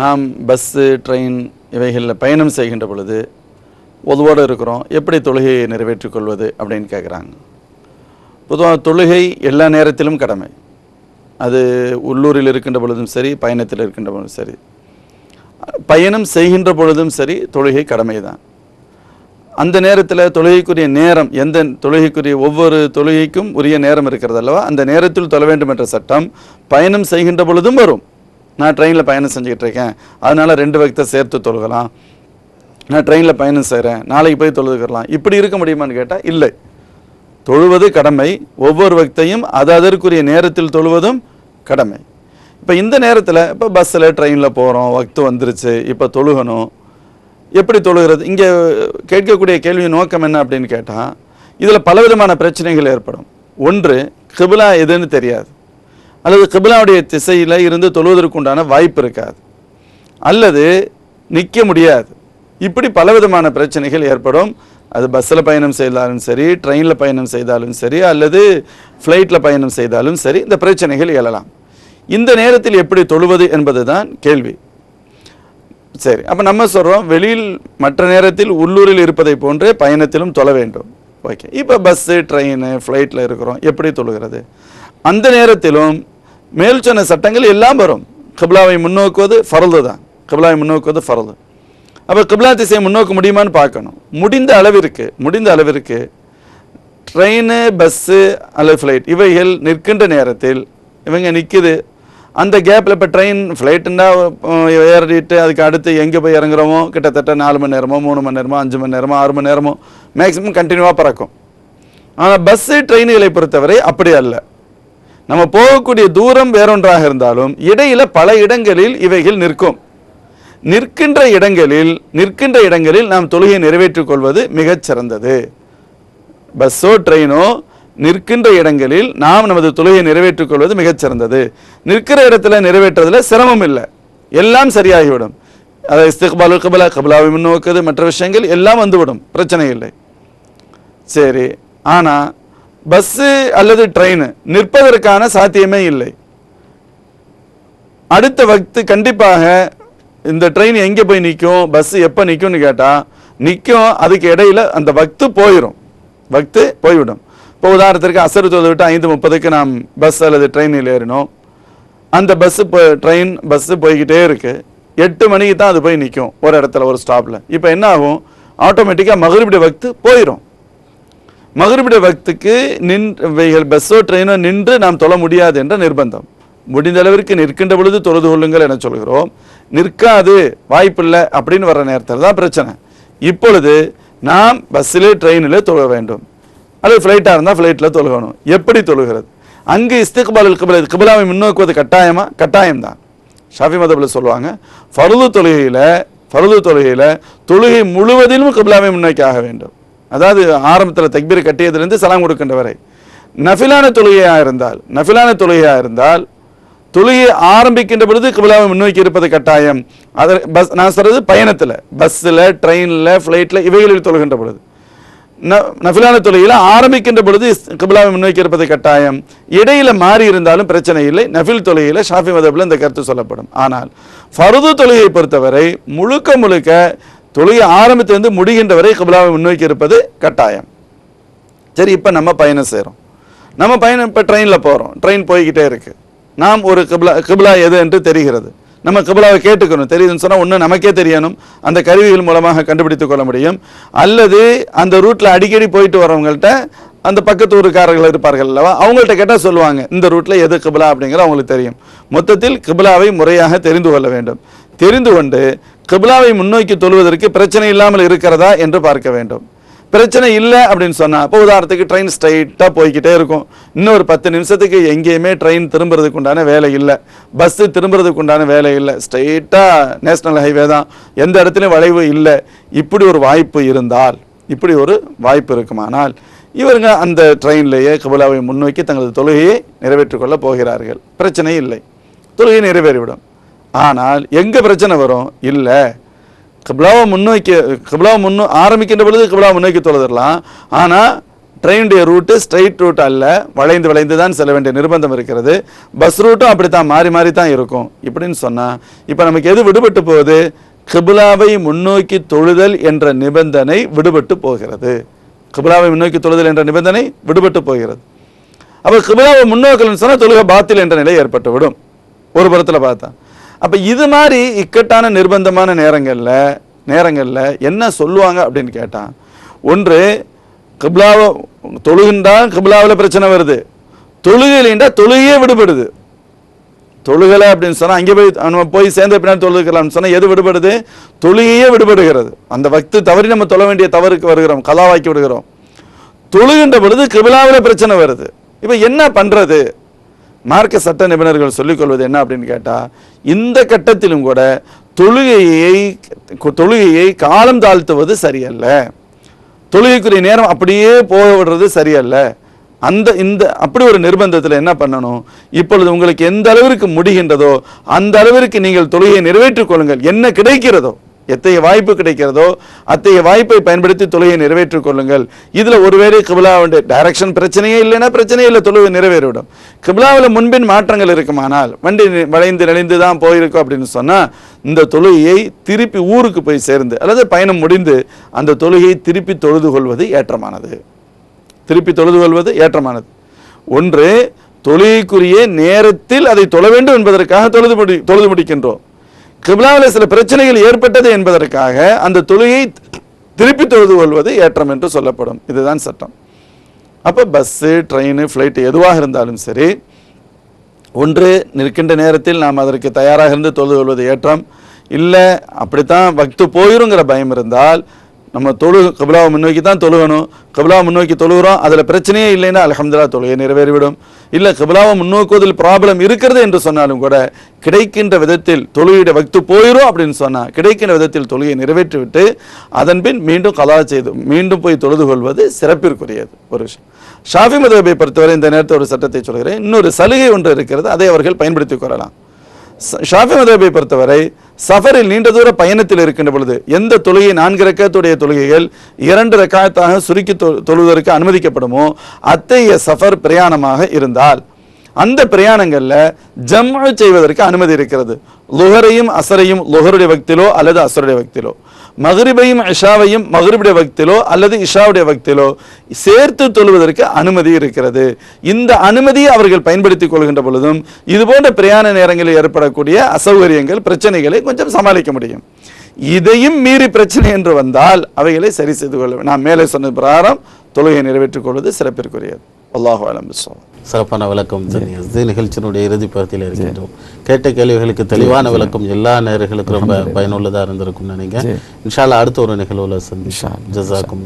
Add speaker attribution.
Speaker 1: நாம் bus train இவைகளில் பயணம் செய்கின்ற பொழுது பொதுவோடு இருக்கிறோம். எப்படி தொழுகையை நிறைவேற்றிக் கொள்வது அப்படின்னு கேட்குறாங்க. பொதுவாக தொழுகை எல்லா நேரத்திலும் கடமை. அது உள்ளூரில் இருக்கின்ற பொழுதும் சரி பயணத்தில் இருக்கின்ற பொழுதும் சரி. பயணம் செய்கின்ற பொழுதும் சரி தொழுகை கடமை தான் அந்த நேரத்தில் தொழுகைக்குரிய நேரம் எந்த தொழுகைக்குரிய ஒவ்வொரு தொழுகைக்கும் உரிய நேரம் இருக்கிறது அல்லவா? அந்த நேரத்தில் தொழ வேண்டும் என்ற சட்டம் பயணம் செய்கின்ற பொழுதும் வரும். நான் ட்ரெயினில் பயணம் செஞ்சுக்கிட்டு இருக்கேன். அதனால் ரெண்டு வக்தை சேர்த்து தொழுகலாம். நான் ட்ரெயினில் பயணம் செய்கிறேன் நாளைக்கு போய் தொழுதுக்கலாம். இப்படி இருக்க முடியுமான்னு கேட்டால் இல்லை. தொழுவது கடமை. ஒவ்வொரு வக்தையும் அது அதற்குரிய நேரத்தில் தொழுவதும் கடமை. இப்போ இந்த நேரத்தில் இப்போ பஸ்ஸில் ட்ரெயினில் போகிறோம் வக்து வந்துருச்சு. இப்போ தொழுகணும். எப்படி தொழுகிறது? இங்கே கேட்கக்கூடிய கேள்வியின் நோக்கம் என்ன அப்படின்னு கேட்டால் இதில் பலவிதமான பிரச்சனைகள் ஏற்படும். ஒன்று கிபிலா எதுன்னு தெரியாது. அல்லது கிபிலாவுடைய திசையில் இருந்து தொழுவதற்குண்டான வாய்ப்பு இருக்காது. அல்லது நிற்க முடியாது. இப்படி பலவிதமான பிரச்சனைகள் ஏற்படும். அது பஸ்ஸில் பயணம் செய்தாலும் சரி ட்ரெயினில் பயணம் செய்தாலும் சரி அல்லது ஃப்ளைட்டில் பயணம் செய்தாலும் சரி இந்த பிரச்சனைகள் எழலாம். இந்த நேரத்தில் எப்படி தொழுவது என்பது தான் கேள்வி. சரி அப்போ நம்ம சொல்கிறோம் வெளியில் மற்ற நேரத்தில் உள்ளூரில் இருப்பதை போன்றே பயணத்திலும் தொழ வேண்டும். ஓகே. இப்போ பஸ்ஸு ட்ரெயின் ஃப்ளைட்டில் இருக்கிறோம் எப்படி தொழுகிறது? அந்த நேரத்திலும் மேல் சொன்ன சட்டங்கள் எல்லாம் வரும். கிப்லாவை முன்னோக்குவது ஃபரது தான். கிப்லாவை முன்னோக்குவது ஃபரது. அப்போ கிப்லா திசையை முன்னோக்க முடியுமான்னு பார்க்கணும். முடிந்த அளவிற்கு முடிந்த அளவிற்கு ட்ரெயின் பஸ்ஸு அல்லது ஃப்ளைட் இவைகள் நிற்கின்ற நேரத்தில் இவங்க நிற்கிது அந்த கேப்பில் இப்போ ட்ரெயின் ஃப்ளைட்டுன்னா ஏறிட்டு அதுக்கு அடுத்து எங்கே போய் இறங்குறோமோ? கிட்டத்தட்ட நாலு மணி நேரமோ மூணு மணி நேரமோ அஞ்சு மணி நேரமோ ஆறு மணி நேரமோ மேக்ஸிமம் கண்டினியூவாக பறக்கும். ஆனால் பஸ்ஸு ட்ரெயின்களை பொறுத்தவரை அப்படி அல்ல. நம்ம போகக்கூடிய தூரம் வேறொன்றாக இருந்தாலும் இடையில பல இடங்களில் இவைகள் நிற்கும். நிற்கின்ற இடங்களில் நிற்கின்ற இடங்களில் நாம் தொழுகையை நிறைவேற்றிக் கொள்வது மிகச் சிறந்தது. பஸ்ஸோ ட்ரெயினோ நிற்கின்ற இடங்களில் நாம் நமது தொழுகையை நிறைவேற்றிக் கொள்வது மிகச் சிறந்தது. நிற்கிற இடத்துல நிறைவேற்றுறதுல சிரமம் இல்லை. எல்லாம் சரியாகிவிடும். அதை இஸ்திக்பாலு கபலா கபலாவை முன்னோக்குது மற்ற விஷயங்கள் எல்லாம் வந்துவிடும். பிரச்சனை இல்லை. சரி. ஆனால் பஸ்ஸு அல்லது ட்ரெயின் நிற்பதற்கான சாத்தியமே இல்லை. அடுத்த வக்து கண்டிப்பாக இந்த ட்ரெயின் எங்கே போய் நிற்கும் பஸ் எப்போ நிற்கும்னு கேட்டால் நிற்கும் அதுக்கு இடையில அந்த வக்து போயிடும் வக்து போய்விடும். இப்போ உதாரணத்திற்கு அசர் தொழுது விட்டு ஐந்து முப்பதுக்கு நாம் பஸ் அல்லது ட்ரெயினில் ஏறினோம். அந்த பஸ்ஸு இப்போ ட்ரெயின் பஸ்ஸு போய்கிட்டே இருக்கு. எட்டு மணிக்கு தான் அது போய் நிற்கும் ஒரு இடத்துல ஒரு ஸ்டாப்பில் இப்போ என்ன ஆகும்? ஆட்டோமேட்டிக்காக மகரிபிட வக்து போயிடும் மகரிபிட வக்துக்கு நின் பஸ்ஸோ ட்ரெயினோ நின்று நாம் தொழ முடியாது என்ற நிர்பந்தம். முடிந்த அளவிற்கு நிற்கின்ற பொழுது தொழுது கொள்ளுங்கள் என சொல்கிறோம். நிற்காது வாய்ப்பில்லை அப்படின்னு வர்ற நேரத்தில் தான் பிரச்சனை. இப்பொழுது நாம் பஸ்ஸிலே ட்ரெயினிலே தொழ வேண்டும். அல்லது ஃப்ளைட்டாக இருந்தால் ஃப்ளைட்டில் தொழுகணும். எப்படி தொழுகிறது? அங்கு இஸ்திக்பால் கிபிலா கிபிலாவை முன்னோக்குவது கட்டாயமா? கட்டாயம்தான். ஷாஃபி மதபில் சொல்லுவாங்க ஃபருது தொழுகையில் ஃபருது தொழுகையில் தொழுகை முழுவதிலும் கிபிலாவை முன்னோக்கி ஆக வேண்டும். அதாவது ஆரம்பத்தில் தக்பீர் கட்டியதிலிருந்து சலாம் கொடுக்கின்ற வரை நஃபிலான தொழுகையாக இருந்தால் நஃபிலான தொழுகையாக இருந்தால் தொழுகை ஆரம்பிக்கின்ற பொழுது கிபிலாவை முன்னோக்கி இருப்பது கட்டாயம். அதை பஸ் நான் சொல்றது பயணத்தில் பஸ்ஸில் ட்ரெயினில் ஃப்ளைட்டில் இவைகளில் தொழுகின்ற பொழுது. ந- நஃபிலான தொழுகையில் ஆரம்பிக்கின்ற பொழுது இஸ்- கிபிலாவை முன்னோக்கி இருப்பது கட்டாயம். இடையில் மாறி இருந்தாலும் பிரச்சனை இல்லை. நஃபில் தொழுகையில் ஷாஃபி மதபில் இந்த கருத்து சொல்லப்படும். ஆனால் ஃபருது தொழுகையை பொறுத்தவரை முழுக்க முழுக்க தொழுகை ஆரம்பித்து முடிகின்ற வரை கபிலாவை முன்னோக்கி இருப்பது கட்டாயம். சரி இப்போ நம்ம பயணம் செய்கிறோம் நம்ம பயணம் இப்போ ட்ரெயினில் போகிறோம் ட்ரெயின் போய்கிட்டே இருக்கு. நாம் ஒரு கிபிலா கிபிலா எது என்று தெரிகிறது. நம்ம கிபிலாவை கேட்டுக்கணும். தெரியுதுன்னு சொன்னால் ஒன்று நமக்கே தெரியணும். அந்த கருவிகள் மூலமாக கண்டுபிடித்து கொள்ள முடியும். அல்லது அந்த ரூட்டில் அடிக்கடி போயிட்டு வரவங்கள்ட்ட அந்த பக்கத்து ஊருக்காரர்கள் இருப்பார்கள் அல்லவா? அவங்கள்ட்ட கேட்டால் சொல்லுவாங்க இந்த ரூட்டில் எது கிபிலா அப்படிங்கிறது அவங்களுக்கு தெரியும். மொத்தத்தில் கிபிலாவை முறையாக தெரிந்து கொள்ள வேண்டும். தெரிந்து கொண்டு கிபிலாவை முன்னோக்கி தொழுவதற்கு பிரச்சனை இல்லாமல் இருக்கிறதா என்று பார்க்க வேண்டும். பிரச்சனை இல்லை அப்படின்னு சொன்னால் இப்போ உதாரணத்துக்கு ட்ரெயின் ஸ்ட்ரைட்டாக போய்கிட்டே இருக்கும். இன்னும் ஒரு பத்து நிமிஷத்துக்கு எங்கேயுமே ட்ரெயின் திரும்புறதுக்கு உண்டான வேலை இல்லை. பஸ்ஸு திரும்புறதுக்கு உண்டான வேலை இல்லை. ஸ்ட்ரைட்டாக நேஷ்னல் ஹைவே தான். எந்த இடத்துலையும் வளைவு இல்லை. இப்படி ஒரு வாய்ப்பு இருந்தால் இப்படி ஒரு வாய்ப்பு இருக்குமானால் இவருங்க அந்த ட்ரெயின்லேயே கபிலாவை முன்னோக்கி தங்களது தொழுகையை நிறைவேற்றிக்கொள்ள போகிறார்கள். பிரச்சனை இல்லை. தொழுகை நிறைவேறிவிடும். ஆனால் எங்கே பிரச்சனை வரும்? இல்லை. கபிலாவை முன்னோக்கி கபிலாவை முன்னோ ஆரம்பிக்கின்ற பொழுது கபிலாவை முன்னோக்கி தொழுதரலாம் ஆனால் ட்ரெயினுடைய ரூட்டு ஸ்ட்ரைட் ரூட் அல்ல. வளைந்து வளைந்து தான் செல்ல வேண்டிய நிர்பந்தம் இருக்கிறது. பஸ் ரூட்டும் அப்படி தான் மாறி மாறி தான் இருக்கும். இப்படின்னு சொன்னால் இப்போ நமக்கு எது விடுபட்டு போகுது? கிபிலாவை முன்னோக்கி தொழுதல் என்ற நிபந்தனை விடுபட்டு போகிறது. கிபிலாவை முன்னோக்கி தொழுதல் என்ற நிபந்தனை விடுபட்டு போகிறது. அப்போ கிபிலாவை முன்னோக்கலன்னு சொன்னால் தொழுக பாத்தில் என்ற நிலை ஏற்பட்டு விடும் ஒரு புறத்தில் பார்த்தா. அப்போ இது மாதிரி இக்கட்டான நிர்பந்தமான நேரங்களில் நேரங்களில் என்ன சொல்லுவாங்க அப்படின்னு கேட்டான் ஒன்று கிப்லாவை தொழுகின்றா கிப்லாவில் பிரச்சனை வருது. தொழுகையிலா தொழுகையே விடுபடுது. தொழுகலை அப்படின்னு சொன்னால் அங்கே போய் நம்ம போய் சேர்ந்த பின்னாடி தொழுதுக்கலாம்னு சொன்னால் எது விடுபடுது? தொழுகையே விடுபடுகிறது. அந்த வக்து தவறி நம்ம தொழ வேண்டிய தவறுக்கு வருகிறோம் கலாவாக்கி விடுகிறோம். தொழுகின்ற பொழுது கிபிலாவில் பிரச்சனை வருது. இப்போ என்ன பண்ணுறது மார்க்க சட்ட நிபுணர்கள் சொல்லிக் கொள்வது என்ன அப்படின்னு கேட்டா இந்த கட்டத்திலும் கூட தொழுகையை தொழுகையை காலம் தாழ்த்துவது சரியல்ல. தொழுகைக்குரிய நேரம் அப்படியே போக விடுறது சரியல்ல. அந்த இந்த அப்படி ஒரு நிர்பந்தத்தில் என்ன பண்ணணும்? இப்பொழுது உங்களுக்கு எந்த அளவிற்கு முடிகின்றதோ அந்த அளவிற்கு நீங்கள் தொழுகையை நிறைவேற்றிக் கொள்ளுங்கள். என்ன கிடைக்கிறதோ எத்தகைய வாய்ப்பு கிடைக்கிறதோ அத்தகைய வாய்ப்பை பயன்படுத்தி தொழுகையை நிறைவேற்றிக் கொள்ளுங்கள். இதுல ஒருவேளை கிபிலாவுடைய டைரக்ஷன் பிரச்சனையே இல்லைன்னா பிரச்சனையே இல்லை தொழுகை நிறைவேறிவிடும். கிபிலாவில் முன்பின் மாற்றங்கள் இருக்குமானால் வண்டி வளைந்து நெளிந்து தான் போயிருக்கும் அப்படின்னு சொன்னால் இந்த தொழுகையை திருப்பி ஊருக்கு போய் சேர்ந்து அல்லது பயணம் முடிந்து அந்த தொழுகையை திருப்பி தொழுது கொள்வது ஏற்றமானது. திருப்பி தொழுது கொள்வது ஏற்றமானது. ஒன்று தொழுகைக்குரிய நேரத்தில் அதை தொழ வேண்டும் என்பதற்காக தொழுது முடி தொழுது முடிக்கின்றோம். கிபிலாவில் சில பிரச்சனைகள் ஏற்பட்டது என்பதற்காக அந்த தொழுகை திருப்பி தொழுது கொள்வது ஏற்றம் என்று சொல்லப்படும். இதுதான் சட்டம். அப்போ பஸ்ஸு ட்ரெயின் ஃப்ளைட்டு எதுவாக இருந்தாலும் சரி ஒன்று நிற்கின்ற நேரத்தில் நாம் அதற்கு தயாராக இருந்து தொழுது கொள்வது ஏற்றம். இல்லை அப்படித்தான் வக்து போயிருங்கிற பயம் இருந்தால் நம்ம தொழு கபிலாவை முன்னோக்கி தான் தொழுகணும். கபிலாவை முன்னோக்கி தொழுகிறோம் அதில் பிரச்சனையே இல்லைன்னா அல்ஹம்துலில்லாஹ் தொழுகை நிறைவேறிவிடும். இல்லை கபிலாவை முன்னோக்குவதில் ப்ராப்ளம் இருக்கிறது என்று சொன்னாலும் கூட கிடைக்கின்ற விதத்தில் தொழுகையிட வக்து போயிடும் அப்படின்னு சொன்னால் கிடைக்கின்ற விதத்தில் தொழுகையை நிறைவேற்றிவிட்டு அதன் பின் மீண்டும் கலா செய்து மீண்டும் போய் தொழுது கொள்வது சிறப்பிற்குரியது. ஒரு விஷயம். ஷாஃபி மதபை பொறுத்தவரை இந்த நேரத்தில் ஒரு சட்டத்தை சொல்கிறேன். இன்னொரு சலுகை ஒன்று இருக்கிறது அதை அவர்கள் பயன்படுத்திக் கொள்ளலாம். ஷாஃபி மதபை பொறுத்தவரை சஃபரில் நீண்ட தூர பயணத்தில் இருக்கின்ற பொழுது எந்த தொழுகை நான்கு ரக்கத்துடைய தொழுகைகள் இரண்டு ரக்காயத்தாக சுருக்கி தொ- தொழுவதற்கு அனுமதிக்கப்படுமோ அத்தகைய சஃபர் பிரயாணமாக இருந்தால் அந்த பிரயாணங்களில் ஜம்மு செய்வதற்கு அனுமதி இருக்கிறது. லுகரையும் அசரையும் லுகருடைய வக்திலோ அல்லது அசருடைய வக்திலோ. மகரிபையும் இஷாவையும் மகரிபுடைய வக்திலோ அல்லது இஷாவுடைய வக்திலோ சேர்த்து தொழுவதற்கு அனுமதி இருக்கிறது. இந்த அனுமதியை அவர்கள் பயன்படுத்திக் கொள்கின்ற பொழுதும் இது போன்ற பிரயாண நேரங்களில் ஏற்படக்கூடிய அசௌகரியங்கள் பிரச்சனைகளை கொஞ்சம் சமாளிக்க முடியும். இதையும் மீறி பிரச்சனை என்று வந்தால் அவைகளை சரி செய்து கொள்ள நான் மேலே சொன்ன பிரகாரம் தொழுகை நிறைவேற்றிக் கொள்வது சிறப்பிற்குரியது. அல்லாஹு அலம்பு
Speaker 2: சிறப்பான விளக்கம் இது நிகழ்ச்சியினுடைய இறுதி பகுதியில் இருக்கின்றோம். கேட்ட கேள்விகளுக்கு தெளிவான விளக்கம் எல்லா நேர்களுக்கும் ரொம்ப பயனுள்ளதா இருந்திருக்கும் நினைக்கிறேன். இன்ஷால்லா அடுத்த ஒரு நிகழ்வுல சந்திஷா ஜசாக்கும்